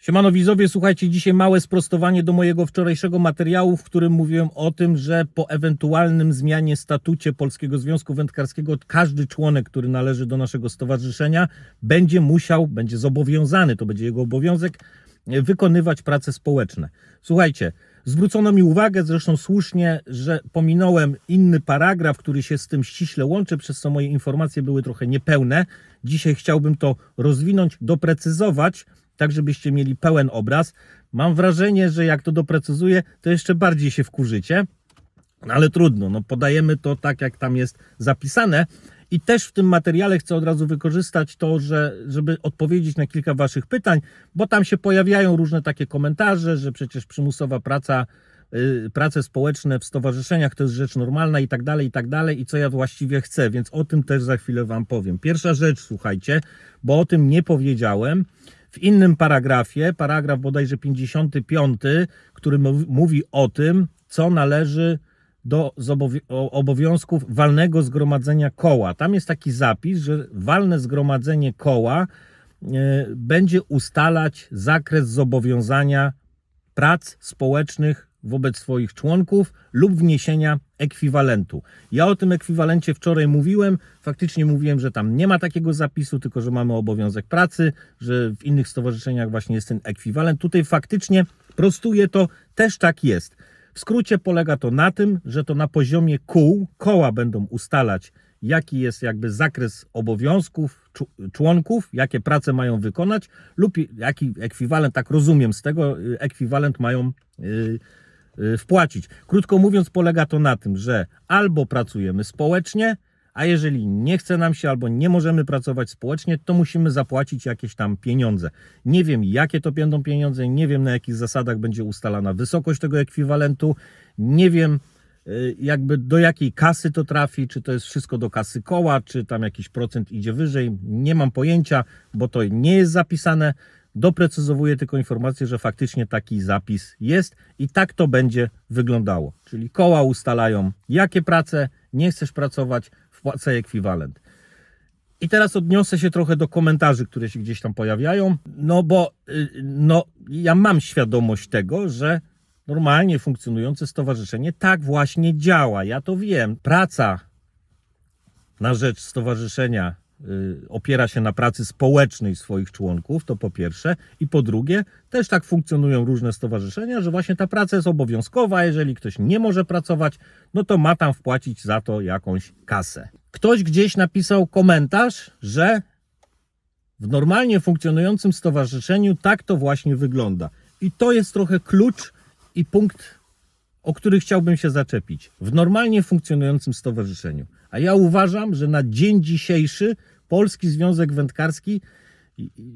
Siemano widzowie, słuchajcie, dzisiaj małe sprostowanie do mojego wczorajszego materiału, w którym mówiłem o tym, że po ewentualnym zmianie statucie Polskiego Związku Wędkarskiego każdy członek, który należy do naszego stowarzyszenia, będzie musiał, będzie zobowiązany, to będzie jego obowiązek, wykonywać prace społeczne. Słuchajcie, zwrócono mi uwagę, zresztą słusznie, że pominąłem inny paragraf, który się z tym ściśle łączy, przez co moje informacje były trochę niepełne. Dzisiaj chciałbym to rozwinąć, doprecyzować, tak żebyście mieli pełen obraz. Mam wrażenie, że jak to doprecyzuję, to jeszcze bardziej się wkurzycie. No ale trudno, no podajemy to tak, jak tam jest zapisane. I też w tym materiale chcę od razu wykorzystać to, że, żeby odpowiedzieć na kilka Waszych pytań, bo tam się pojawiają różne takie komentarze, że przecież przymusowa praca, y, prace społeczne w stowarzyszeniach to jest rzecz normalna i tak dalej, i tak dalej, i co ja właściwie chcę, więc o tym też za chwilę Wam powiem. Pierwsza rzecz, słuchajcie, bo o tym nie powiedziałem. W innym paragrafie, paragraf bodajże 55, który mów- mówi o tym, co należy do obowiązków walnego zgromadzenia koła. Tam jest taki zapis, że walne zgromadzenie koła e, będzie ustalać zakres zobowiązania prac społecznych wobec swoich członków lub wniesienia ekwiwalentu. Ja o tym ekwiwalencie wczoraj mówiłem. Faktycznie mówiłem, że tam nie ma takiego zapisu, tylko że mamy obowiązek pracy, że w innych stowarzyszeniach właśnie jest ten ekwiwalent. Tutaj faktycznie prostuję to, też tak jest. W skrócie polega to na tym, że to na poziomie kół, koła będą ustalać, jaki jest jakby zakres obowiązków członków, jakie prace mają wykonać, lub jaki ekwiwalent, tak rozumiem z tego, y, ekwiwalent mają y, y, wpłacić. Krótko mówiąc, polega to na tym, że albo pracujemy społecznie, a jeżeli nie chce nam się albo nie możemy pracować społecznie, to musimy zapłacić jakieś tam pieniądze. Nie wiem, jakie to będą pieniądze, nie wiem, na jakich zasadach będzie ustalana wysokość tego ekwiwalentu, nie wiem, y, jakby do jakiej kasy to trafi, czy to jest wszystko do kasy koła, czy tam jakiś procent idzie wyżej. Nie mam pojęcia, bo to nie jest zapisane. Doprecyzowuję tylko informację, że faktycznie taki zapis jest i tak to będzie wyglądało. Czyli koła ustalają, jakie prace, nie chcesz pracować, wpłacaj ekwiwalent. I teraz odniosę się trochę do komentarzy, które się gdzieś tam pojawiają, no bo y, no, ja mam świadomość tego, że normalnie funkcjonujące stowarzyszenie tak właśnie działa. Ja to wiem. Praca na rzecz stowarzyszenia opiera się na pracy społecznej swoich członków, to po pierwsze. I po drugie, też tak funkcjonują różne stowarzyszenia, że właśnie ta praca jest obowiązkowa. Jeżeli ktoś nie może pracować, no to ma tam wpłacić za to jakąś kasę. Ktoś gdzieś napisał komentarz, że w normalnie funkcjonującym stowarzyszeniu tak to właśnie wygląda. I to jest trochę klucz i punkt, o który chciałbym się zaczepić. W normalnie funkcjonującym stowarzyszeniu. A ja uważam, że na dzień dzisiejszy Polski Związek Wędkarski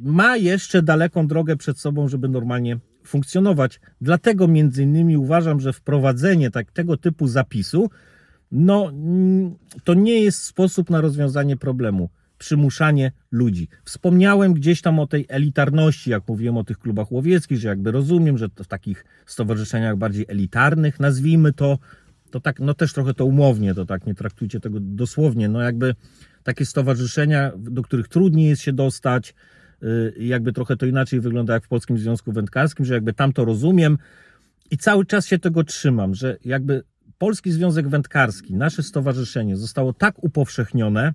ma jeszcze daleką drogę przed sobą, żeby normalnie funkcjonować. Dlatego między innymi uważam, że wprowadzenie tak, tego typu zapisu no, to nie jest sposób na rozwiązanie problemu. Przymuszanie ludzi. Wspomniałem gdzieś tam o tej elitarności, jak mówiłem o tych klubach łowieckich, że jakby rozumiem, że w takich stowarzyszeniach bardziej elitarnych, nazwijmy to, to tak, no też trochę to umownie, to tak nie traktujcie tego dosłownie, no jakby takie stowarzyszenia, do których trudniej jest się dostać, yy, jakby trochę to inaczej wygląda jak w Polskim Związku Wędkarskim, że jakby tam to rozumiem i cały czas się tego trzymam, że jakby Polski Związek Wędkarski, nasze stowarzyszenie zostało tak upowszechnione,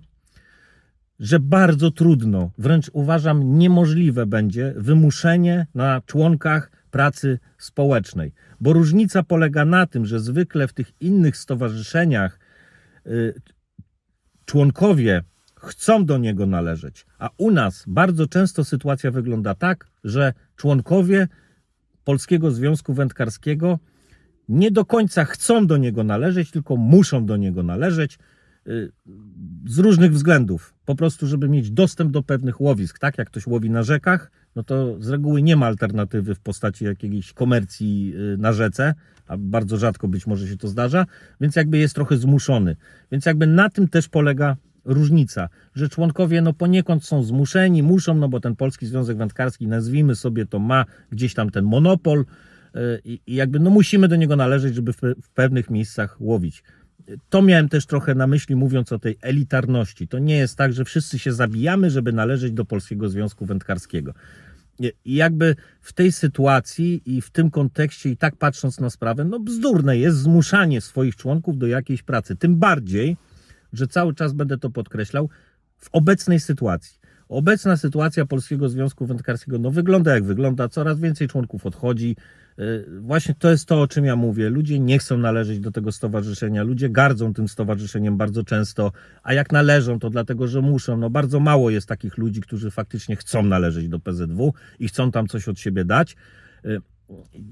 że bardzo trudno, wręcz uważam niemożliwe będzie wymuszenie na członkach pracy społecznej. Bo różnica polega na tym, że zwykle w tych innych stowarzyszeniach y, członkowie chcą do niego należeć, a u nas bardzo często sytuacja wygląda tak, że członkowie Polskiego Związku Wędkarskiego nie do końca chcą do niego należeć, tylko muszą do niego należeć z różnych względów. Po prostu, żeby mieć dostęp do pewnych łowisk. Tak jak ktoś łowi na rzekach, no to z reguły nie ma alternatywy w postaci jakiejś komercji y, na rzece, a bardzo rzadko być może się to zdarza, więc jakby jest trochę zmuszony. Więc jakby na tym też polega różnica, że członkowie no poniekąd są zmuszeni, muszą, no bo ten Polski Związek Wędkarski, nazwijmy sobie to, ma gdzieś tam ten monopol, y, i jakby no musimy do niego należeć, żeby w pewnych miejscach łowić. To miałem też trochę na myśli, mówiąc o tej elitarności. To nie jest tak, że wszyscy się zabijamy, żeby należeć do Polskiego Związku Wędkarskiego. I jakby w tej sytuacji i w tym kontekście i tak patrząc na sprawę, no bzdurne jest zmuszanie swoich członków do jakiejś pracy. Tym bardziej, że cały czas będę to podkreślał, w obecnej sytuacji. Obecna sytuacja Polskiego Związku Wędkarskiego no, wygląda jak wygląda, coraz więcej członków odchodzi. Yy, Właśnie to jest to, o czym ja mówię. Ludzie nie chcą należeć do tego stowarzyszenia, ludzie gardzą tym stowarzyszeniem bardzo często, a jak należą, to dlatego, że muszą. No, bardzo mało jest takich ludzi, którzy faktycznie chcą należeć do PZW i chcą tam coś od siebie dać.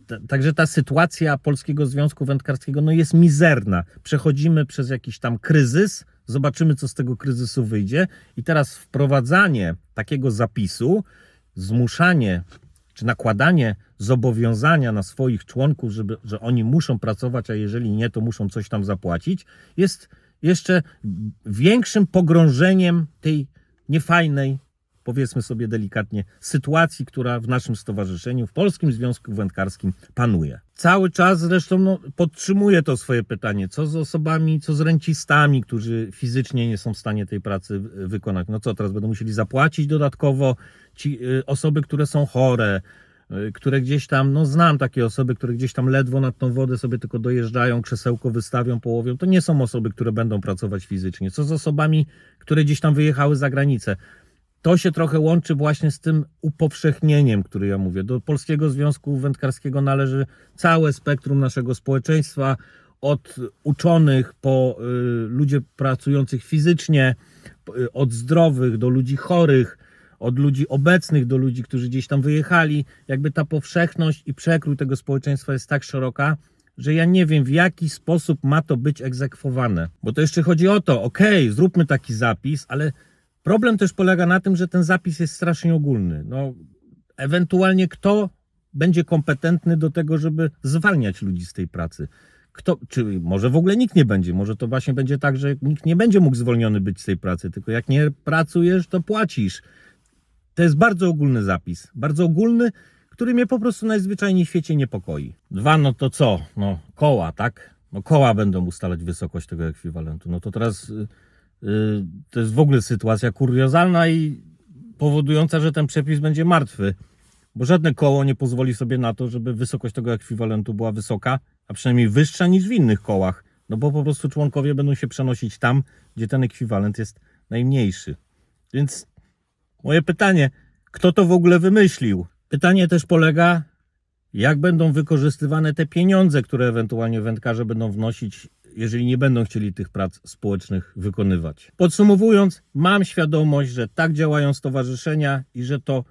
Ta- Także ta sytuacja Polskiego Związku Wędkarskiego no jest mizerna. Przechodzimy przez jakiś tam kryzys, zobaczymy, co z tego kryzysu wyjdzie. I teraz wprowadzanie takiego zapisu, zmuszanie czy nakładanie zobowiązania na swoich członków, żeby, że oni muszą pracować, a jeżeli nie, to muszą coś tam zapłacić, jest jeszcze większym pogrążeniem tej niefajnej, powiedzmy sobie delikatnie, sytuacji, która w naszym stowarzyszeniu, w Polskim Związku Wędkarskim panuje. Cały czas zresztą no, podtrzymuję to swoje pytanie, co z osobami, co z rencistami, którzy fizycznie nie są w stanie tej pracy wy- wykonać. No co, teraz będą musieli zapłacić dodatkowo ci y, osoby, które są chore, y, które gdzieś tam, no znam takie osoby, które gdzieś tam ledwo nad tą wodę sobie tylko dojeżdżają, krzesełko wystawią, połowią. To nie są osoby, które będą pracować fizycznie. Co z osobami, które gdzieś tam wyjechały za granicę? To się trochę łączy właśnie z tym upowszechnieniem, który ja mówię. Do Polskiego Związku Wędkarskiego należy całe spektrum naszego społeczeństwa, od uczonych po y, ludzie pracujących fizycznie, y, od zdrowych do ludzi chorych, od ludzi obecnych do ludzi, którzy gdzieś tam wyjechali. Jakby ta powszechność i przekrój tego społeczeństwa jest tak szeroka, że ja nie wiem, w jaki sposób ma to być egzekwowane. Bo to jeszcze chodzi o to, okej, zróbmy taki zapis, ale problem też polega na tym, że ten zapis jest strasznie ogólny. No, ewentualnie kto będzie kompetentny do tego, żeby zwalniać ludzi z tej pracy? Kto, czy może w ogóle nikt nie będzie? Może to właśnie będzie tak, że nikt nie będzie mógł zwolniony być z tej pracy, tylko jak nie pracujesz, to płacisz. To jest bardzo ogólny zapis. Bardzo ogólny, który mnie po prostu najzwyczajniej w świecie niepokoi. Dwa, no to co? No koła, tak? No koła będą ustalać wysokość tego ekwiwalentu. No to teraz y, to jest w ogóle sytuacja kuriozalna i powodująca, że ten przepis będzie martwy. Bo żadne koło nie pozwoli sobie na to, żeby wysokość tego ekwiwalentu była wysoka, a przynajmniej wyższa niż w innych kołach. No bo po prostu członkowie będą się przenosić tam, gdzie ten ekwiwalent jest najmniejszy. Więc moje pytanie, kto to w ogóle wymyślił? Pytanie też polega, jak będą wykorzystywane te pieniądze, które ewentualnie wędkarze będą wnosić, jeżeli nie będą chcieli tych prac społecznych wykonywać. Podsumowując, mam świadomość, że tak działają stowarzyszenia i że to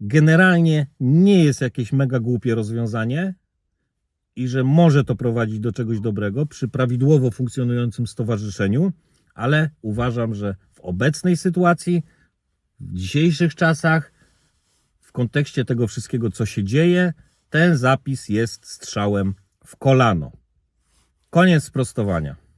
generalnie nie jest jakieś mega głupie rozwiązanie i że może to prowadzić do czegoś dobrego przy prawidłowo funkcjonującym stowarzyszeniu, ale uważam, że w obecnej sytuacji, w dzisiejszych czasach, w kontekście tego wszystkiego, co się dzieje, ten zapis jest strzałem w kolano. Koniec sprostowania.